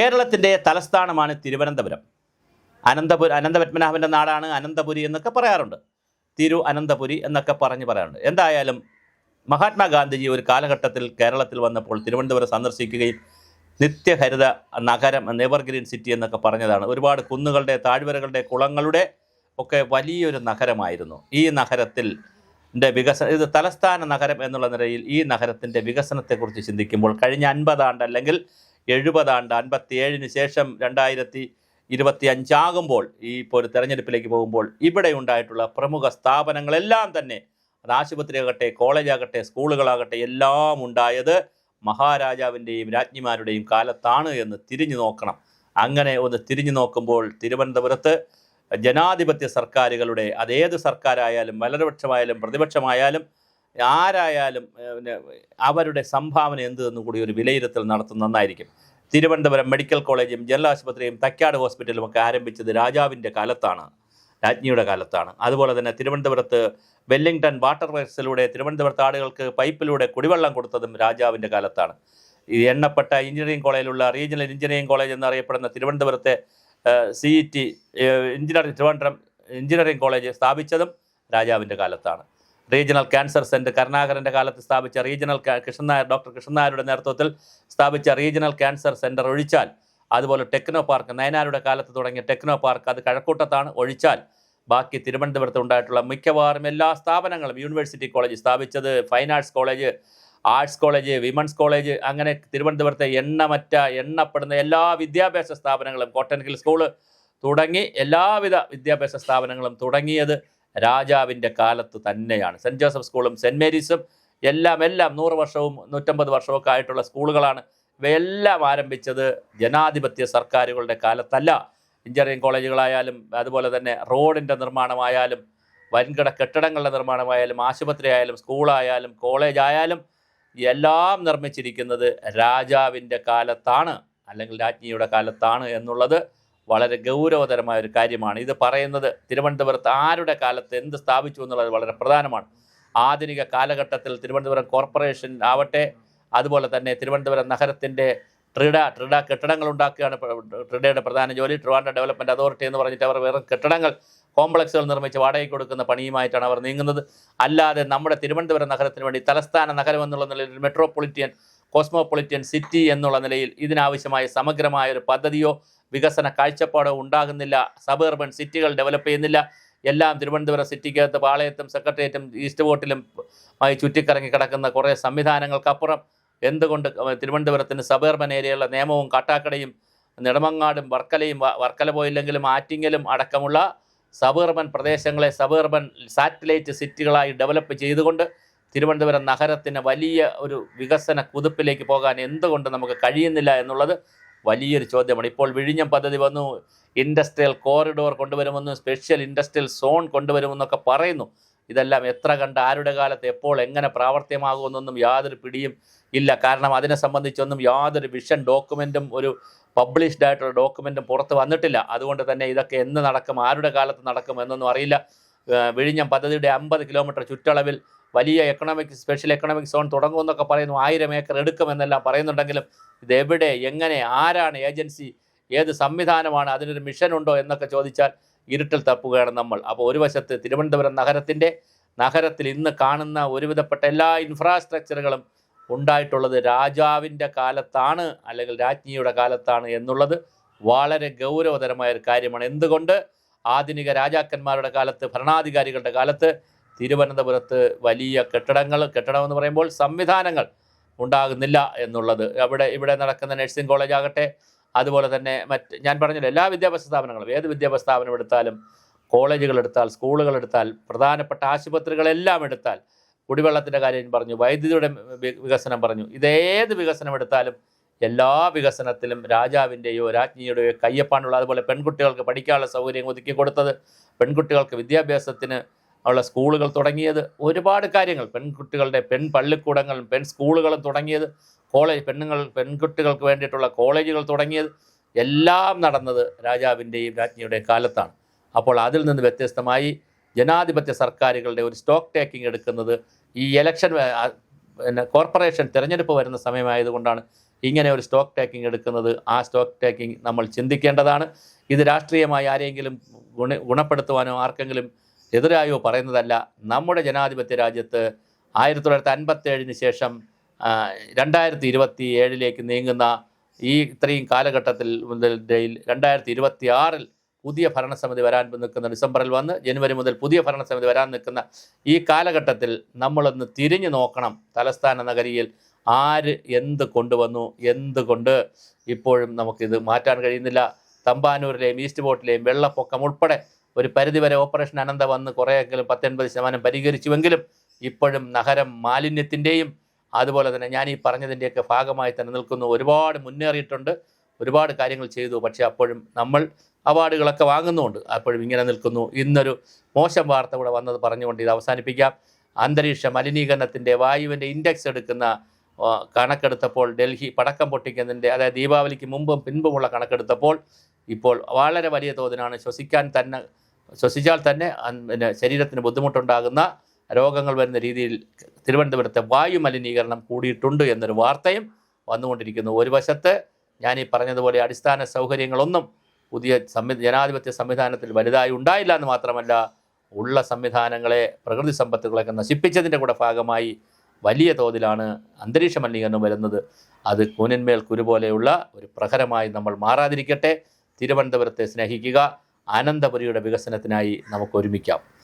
കേരളത്തിന്റെ തലസ്ഥാനമാണ് തിരുവനന്തപുരം. അനന്തപുരി അനന്തപത്മനാഭന്റെ നാടാണ് അനന്തപുരി എന്നൊക്കെ പറയാറുണ്ട്. തിരു അനന്തപുരി എന്നൊക്കെ പറഞ്ഞ് പറയാറുണ്ട്. എന്തായാലും മഹാത്മാഗാന്ധിജി ഒരു കാലഘട്ടത്തിൽ കേരളത്തിൽ വന്നപ്പോൾ തിരുവനന്തപുരം സന്ദർശിക്കുകയും നിത്യഹരിത നഗരം നെവർഗ്രീൻ സിറ്റി എന്നൊക്കെ പറഞ്ഞതാണ്. ഒരുപാട് കുന്നുകളുടെ താഴ്വരകളുടെ കുളങ്ങളുടെ ഒക്കെ വലിയൊരു നഗരമായിരുന്നു. ഈ നഗരത്തിൽ വികസന ഇത് തലസ്ഥാന നഗരം എന്നുള്ള നിലയിൽ ഈ നഗരത്തിന്റെ വികസനത്തെക്കുറിച്ച് ചിന്തിക്കുമ്പോൾ കഴിഞ്ഞ അൻപതാണ്ട് അല്ലെങ്കിൽ എഴുപതാണ്ട് അൻപത്തി ഏഴിന് ശേഷം രണ്ടായിരത്തി ഇരുപത്തി അഞ്ചാകുമ്പോൾ ഈ ഇപ്പോൾ ഒരു തെരഞ്ഞെടുപ്പിലേക്ക് പോകുമ്പോൾ ഇവിടെ ഉണ്ടായിട്ടുള്ള പ്രമുഖ സ്ഥാപനങ്ങളെല്ലാം തന്നെ അത് ആശുപത്രിയാകട്ടെ കോളേജാകട്ടെ സ്കൂളുകളാകട്ടെ എല്ലാം ഉണ്ടായത് മഹാരാജാവിന്റെയും രാജ്ഞിമാരുടെയും കാലത്താണ് എന്ന് തിരിഞ്ഞു നോക്കണം. അങ്ങനെ ഒന്ന് തിരിഞ്ഞു നോക്കുമ്പോൾ തിരുവനന്തപുരത്ത് ജനാധിപത്യ സർക്കാരുകളുടെ അതേത് സർക്കാരായാലും വലതുപക്ഷമായാലും പ്രതിപക്ഷമായാലും ആരായാലും പിന്നെ അവരുടെ സംഭാവന എന്തെന്ന് കൂടി ഒരു വിലയിരുത്തൽ നടത്തുന്നത് നന്നായിരിക്കും. തിരുവനന്തപുരം മെഡിക്കൽ കോളേജും ജനറൽ ആശുപത്രിയും തക്കാട് ഹോസ്പിറ്റലും ഒക്കെ ആരംഭിച്ചത് രാജാവിന്റെ കാലത്താണ് രാജ്ഞിയുടെ കാലത്താണ്. അതുപോലെ തന്നെ തിരുവനന്തപുരത്ത് വെല്ലിംഗ്ടൺ വാട്ടർ വേഴ്സിലൂടെ തിരുവനന്തപുരത്ത് ആളുകൾക്ക് പൈപ്പിലൂടെ കുടിവെള്ളം കൊടുത്തതും രാജാവിന്റെ കാലത്താണ്. ഈ എണ്ണപ്പെട്ട എഞ്ചിനീയറിംഗ് കോളേജിലുള്ള റീജിയണൽ എഞ്ചിനീയറിംഗ് കോളേജ് എന്നറിയപ്പെടുന്ന തിരുവനന്തപുരത്തെ C E T engineering Thiruvananthapuram engineering college സ്ഥാപിച്ചതും രാജാവിന്റെ കാലത്താണ്. റീജിയണൽ ക്യാൻസർ സെന്റർ കരുണാകരന്റെ കാലത്ത് സ്ഥാപിച്ച റീജിയണൽ കൃഷ്ണനായർ ഡോക്ടർ കൃഷ്ണനായരുടെ നേതൃത്വത്തിൽ സ്ഥാപിച്ച റീജിയണൽ ക്യാൻസർ സെന്റർ ഒഴിച്ചാൽ അതുപോലെ ടെക്നോ പാർക്ക് നയനാരുടെ കാലത്ത് തുടങ്ങിയ ടെക്നോ പാർക്ക് അത് കഴക്കൂട്ടത്താണ് ഒഴിച്ചാൽ ബാക്കി തിരുവനന്തപുരത്ത് ഉണ്ടായിട്ടുള്ള മിക്കവാറും എല്ലാ സ്ഥാപനങ്ങളും യൂണിവേഴ്സിറ്റി കോളേജ് സ്ഥാപിച്ചത് fine arts college arts college women's college അങ്ങനെ തിരുവനന്തപുരത്തെ എണ്ണമറ്റ എണ്ണപ്പെടുന്ന എല്ലാ വിദ്യാഭ്യാസ സ്ഥാപനങ്ങളും കോട്ടൺ ഹിൽ സ്കൂൾ തുടങ്ങി എല്ലാവിധ വിദ്യാഭ്യാസ സ്ഥാപനങ്ങളും തുടങ്ങിയത് രാജാവിന്റെ കാലത്ത് തന്നെയാണ്. സെന്റ് ജോസഫ് സ്കൂളും സെന്റ് മേരീസും എല്ലാം എല്ലാം നൂറ് വർഷവും നൂറ്റമ്പത് വർഷമൊക്കെ ആയിട്ടുള്ള സ്കൂളുകളാണ്. ഇവയെല്ലാം ആരംഭിച്ചത് ജനാധിപത്യ സർക്കാരുകളുടെ കാലത്തല്ല. എഞ്ചിനീയറിംഗ് കോളേജുകളായാലും അതുപോലെ തന്നെ റോഡിന്റെ നിർമ്മാണമായാലും വൻകിട കെട്ടിടങ്ങളുടെ നിർമ്മാണമായാലും ആശുപത്രി ആയാലും സ്കൂളായാലും കോളേജ് ആയാലും എല്ലാം നിർമ്മിച്ചിരിക്കുന്നത് രാജാവിന്റെ കാലത്താണ് അല്ലെങ്കിൽ രാജ്ഞിയുടെ കാലത്താണ് എന്നുള്ളത് വളരെ ഗൗരവതരമായ ഒരു കാര്യമാണ്. ഇത് പറയുന്നത് തിരുവനന്തപുരത്ത് ആരുടെ കാലത്ത് എന്ത് സ്ഥാപിച്ചു എന്നുള്ളത് വളരെ പ്രധാനമാണ്. ആധുനിക കാലഘട്ടത്തിൽ തിരുവനന്തപുരം കോർപ്പറേഷൻ ആവട്ടെ അതുപോലെ തന്നെ തിരുവനന്തപുരം നഗരത്തിന്റെ ട്രിഡ ട്രിഡ കെട്ടിടങ്ങൾ ഉണ്ടാക്കുകയാണ് ട്രിഡയുടെ പ്രധാന ജോലി. ട്രിവാൻഡ ഡെവലപ്മെന്റ് അതോറിറ്റി എന്ന് പറഞ്ഞിട്ട് അവർ വെറും കെട്ടിടങ്ങൾ കോംപ്ലക്സുകൾ നിർമ്മിച്ച് വാടകയ്ക്ക് കൊടുക്കുന്ന പണിയുമായിട്ടാണ് അവർ നീങ്ങുന്നത്. അല്ലാതെ നമ്മുടെ തിരുവനന്തപുരം നഗരത്തിന് വേണ്ടി തലസ്ഥാന നഗരം എന്നുള്ള നിലയിൽ മെട്രോപൊളിറ്റിയൻ കോസ്മോപൊളിറ്റിയൻ സിറ്റി എന്നുള്ള നിലയിൽ ഇതിനാവശ്യമായ സമഗ്രമായ ഒരു പദ്ധതിയോ വികസന കാഴ്ചപ്പാടോ ഉണ്ടാകുന്നില്ല. സബർബൻ സിറ്റികൾ ഡെവലപ്പ് ചെയ്യുന്നില്ല. എല്ലാം തിരുവനന്തപുരം സിറ്റിക്കകത്ത് പാളയത്തും സെക്രട്ടേറിയറ്റും ഈസ്റ്റ് വോട്ടിലും ആയി ചുറ്റിക്കറങ്ങി കിടക്കുന്ന കുറേ സംവിധാനങ്ങൾക്കപ്പുറം എന്തുകൊണ്ട് തിരുവനന്തപുരത്തിന് സബർബൻ ഏരിയയിലുള്ള നിയമവും കാട്ടാക്കടയും നെടുമങ്ങാടും വർക്കലയും വർക്കല പോയില്ലെങ്കിലും ആറ്റിങ്ങലും അടക്കമുള്ള സബർബൻ പ്രദേശങ്ങളെ സബർബൻ സാറ്റലൈറ്റ് സിറ്റികളായി ഡെവലപ്പ് ചെയ്തുകൊണ്ട് തിരുവനന്തപുരം നഗരത്തിന് വലിയ ഒരു വികസന കുതിപ്പിലേക്ക് പോകാൻ എന്തുകൊണ്ട് നമുക്ക് കഴിയുന്നില്ല എന്നുള്ളത് വലിയൊരു ചോദ്യമാണ്. ഇപ്പോൾ വിഴിഞ്ഞം പദ്ധതി വന്നു ഇൻഡസ്ട്രിയൽ കോറിഡോർ കൊണ്ടുവരുമെന്നും സ്പെഷ്യൽ ഇൻഡസ്ട്രിയൽ സോൺ കൊണ്ടുവരുമെന്നൊക്കെ പറയുന്നു. ഇതെല്ലാം എത്ര കണ്ട് ആരുടെ കാലത്ത് എപ്പോൾ എങ്ങനെ പ്രാവർത്തികമാകുമെന്നൊന്നും യാതൊരു പിടിയും ഇല്ല. കാരണം അതിനെ സംബന്ധിച്ചൊന്നും യാതൊരു വിഷൻ ഡോക്യുമെന്റും ഒരു പബ്ലിഷ്ഡ് ആയിട്ടുള്ള ഡോക്യുമെന്റും പുറത്ത് വന്നിട്ടില്ല. അതുകൊണ്ട് തന്നെ ഇതൊക്കെ എന്ന് നടക്കും ആരുടെ കാലത്ത് നടക്കും എന്നൊന്നും അറിയില്ല. വിഴിഞ്ഞം പദ്ധതിയുടെ അമ്പത് കിലോമീറ്റർ ചുറ്റളവിൽ വലിയ എക്കണോമിക് സ്പെഷ്യൽ എക്കണോമിക് സോൺ തുടങ്ങുമെന്നൊക്കെ പറയുന്നു. ആയിരം ഏക്കർ എടുക്കുമെന്നെല്ലാം പറയുന്നുണ്ടെങ്കിലും ഇത് എവിടെ എങ്ങനെ ആരാണ് ഏജൻസി ഏത് സംവിധാനമാണ് അതിനൊരു മിഷൻ ഉണ്ടോ എന്നൊക്കെ ചോദിച്ചാൽ ഇരുട്ടിൽ തപ്പുകയാണ് നമ്മൾ. അപ്പോൾ ഒരു വശത്ത് തിരുവനന്തപുരം നഗരത്തിന്റെ നഗരത്തിൽ ഇന്ന് കാണുന്ന ഒരുവിധപ്പെട്ട എല്ലാ ഇൻഫ്രാസ്ട്രക്ചറുകളും ഉണ്ടായിട്ടുള്ളത് രാജാവിന്റെ കാലത്താണ് അല്ലെങ്കിൽ രാജ്ഞിയുടെ കാലത്താണ് എന്നുള്ളത് വളരെ ഗൗരവതരമായ ഒരു കാര്യമാണ്. എന്തുകൊണ്ട്? ആധുനിക രാജാക്കന്മാരുടെ കാലത്ത് ഭരണാധികാരികളുടെ കാലത്ത് തിരുവനന്തപുരത്ത് വലിയ കെട്ടിടങ്ങൾ കെട്ടിടം എന്ന് പറയുമ്പോൾ സംവിധാനങ്ങൾ ഉണ്ടാകുന്നില്ല എന്നുള്ളത്. അവിടെ ഇവിടെ നടക്കുന്ന നഴ്സിംഗ് കോളേജ് ആകട്ടെ അതുപോലെ തന്നെ മറ്റ് ഞാൻ പറഞ്ഞില്ല എല്ലാ വിദ്യാഭ്യാസ സ്ഥാപനങ്ങളും ഏത് വിദ്യാഭ്യാസ സ്ഥാപനം എടുത്താലും കോളേജുകൾ എടുത്താൽ സ്കൂളുകൾ എടുത്താൽ പ്രധാനപ്പെട്ട ആശുപത്രികളെല്ലാം എടുത്താൽ കുടിവെള്ളത്തിന്റെ കാര്യം പറഞ്ഞു വൈദ്യുതിയുടെ വികസനം പറഞ്ഞു ഇതേത് വികസനം എടുത്താലും എല്ലാ വികസനത്തിലും രാജാവിന്റെയോ രാജ്ഞിയുടെയോ കയ്യപ്പാണുള്ള അതുപോലെ പെൺകുട്ടികൾക്ക് പഠിക്കാനുള്ള സൗകര്യം ഒതുക്കി കൊടുത്തത് പെൺകുട്ടികൾക്ക് വിദ്യാഭ്യാസത്തിന് ഉള്ള സ്കൂളുകൾ തുടങ്ങിയത് ഒരുപാട് കാര്യങ്ങൾ. പെൺകുട്ടികളുടെ പെൺ പള്ളിക്കൂടങ്ങളും പെൺ സ്കൂളുകളും തുടങ്ങിയത് കോളേജ് പെണ്ണുങ്ങൾ പെൺകുട്ടികൾക്ക് വേണ്ടിയിട്ടുള്ള കോളേജുകൾ തുടങ്ങിയത് എല്ലാം നടന്നത് രാജാവിന്റെയും രാജ്ഞിയുടെയും കാലത്താണ്. അപ്പോൾ അതിൽ നിന്ന് വ്യത്യസ്തമായി ജനാധിപത്യ സർക്കാരുകളുടെ ഒരു സ്റ്റോക്ക് ടേക്കിംഗ് എടുക്കുന്നത് ഈ ഇലക്ഷൻ പിന്നെ കോർപ്പറേഷൻ തിരഞ്ഞെടുപ്പ് വരുന്ന സമയമായതുകൊണ്ടാണ് ഇങ്ങനെ ഒരു സ്റ്റോക്ക് ടേക്കിംഗ് എടുക്കുന്നത്. ആ സ്റ്റോക്ക് ടേക്കിംഗ് നമ്മൾ ചിന്തിക്കേണ്ടതാണ്. ഇത് രാഷ്ട്രീയമായി ആരെങ്കിലും ഗുണ ഗുണപ്പെടുത്തുവാനോ ആർക്കെങ്കിലും എതിരായോ പറയുന്നതല്ല. നമ്മുടെ ജനാധിപത്യ രാജ്യത്ത് ആയിരത്തി തൊള്ളായിരത്തി അൻപത്തേഴിന് ശേഷം രണ്ടായിരത്തി ഇരുപത്തി ഏഴിലേക്ക് നീങ്ങുന്ന ഈ ഇത്രയും കാലഘട്ടത്തിൽ മുതൽ രണ്ടായിരത്തി ഇരുപത്തി ആറിൽ പുതിയ ഭരണസമിതി വരാൻ നിൽക്കുന്ന ഡിസംബറിൽ വന്ന് ജനുവരി മുതൽ പുതിയ ഭരണസമിതി വരാൻ നിൽക്കുന്ന ഈ കാലഘട്ടത്തിൽ നമ്മളൊന്ന് തിരിഞ്ഞു നോക്കണം. തലസ്ഥാന നഗരിയിൽ ആര് എന്ത് കൊണ്ടുവന്നു എന്തുകൊണ്ട് ഇപ്പോഴും നമുക്കിത് മാറ്റാൻ കഴിയുന്നില്ല. തമ്പാനൂരിലെയും ഈസ്റ്റ് ബോട്ടിലെയും വെള്ളപ്പൊക്കം ഉൾപ്പെടെ ഒരു പരിധിവരെ ഓപ്പറേഷൻ അനന്ത വന്ന് കുറേയെങ്കിലും പത്തൊൻപത് ശതമാനം പരിഹരിച്ചുവെങ്കിലും ഇപ്പോഴും നഗരം മാലിന്യത്തിന്റെയും അതുപോലെ തന്നെ ഞാൻ ഈ പറഞ്ഞതിന്റെയൊക്കെ ഭാഗമായി തന്നെ നിൽക്കുന്നു. ഒരുപാട് മുന്നേറിയിട്ടുണ്ട്. ഒരുപാട് കാര്യങ്ങൾ ചെയ്തു. പക്ഷേ അപ്പോഴും നമ്മൾ അവാർഡുകളൊക്കെ വാങ്ങുന്നുമുണ്ട് അപ്പോഴും ഇങ്ങനെ നിൽക്കുന്നു. ഇന്നൊരു മോശം വാർത്ത കൂടെ വന്നത് പറഞ്ഞുകൊണ്ട് ഇത് അവസാനിപ്പിക്കാം. അന്തരീക്ഷ മലിനീകരണത്തിന്റെ വായുവിന്റെ ഇൻഡെക്സ് എടുക്കുന്ന കണക്കെടുത്തപ്പോൾ ഡൽഹി പടക്കം പൊട്ടിക്കുന്നതിന്റെ അതായത് ദീപാവലിക്ക് മുമ്പും പിൻപുമുള്ള കണക്കെടുത്തപ്പോൾ ഇപ്പോൾ വളരെ വലിയ തോതിലാണ് ശ്വസിക്കാൻ തന്നെ ശ്വസിച്ചാൽ തന്നെ പിന്നെ ശരീരത്തിന് ബുദ്ധിമുട്ടുണ്ടാകുന്ന രോഗങ്ങൾ വരുന്ന രീതിയിൽ തിരുവനന്തപുരത്തെ വായു മലിനീകരണം കൂടിയിട്ടുണ്ട് എന്നൊരു വാർത്തയും വന്നുകൊണ്ടിരിക്കുന്നു. ഒരു വശത്ത് ഞാൻ ഈ പറഞ്ഞതുപോലെ അടിസ്ഥാന സൗകര്യങ്ങളൊന്നും പുതിയ സംവി ജനാധിപത്യ സംവിധാനത്തിൽ വലുതായി ഉണ്ടായില്ല എന്ന് മാത്രമല്ല ഉള്ള സംവിധാനങ്ങളെ പ്രകൃതി സമ്പത്തുകളൊക്കെ നശിപ്പിച്ചതിന്റെ കൂടെ ഭാഗമായി വലിയ തോതിലാണ് അന്തരീക്ഷ മലിനീകരണം വരുന്നത്. അത് കൂനന്മേൽ കുരു പോലെയുള്ള ഒരു പ്രഹരമായി നമ്മൾ മാറാതിരിക്കട്ടെ. തിരുവനന്തപുരത്തെ സ്നേഹിക്കുക. അനന്തപുരിയുടെ വികസനത്തിനായി നമുക്ക് ഒരുമിക്കാം.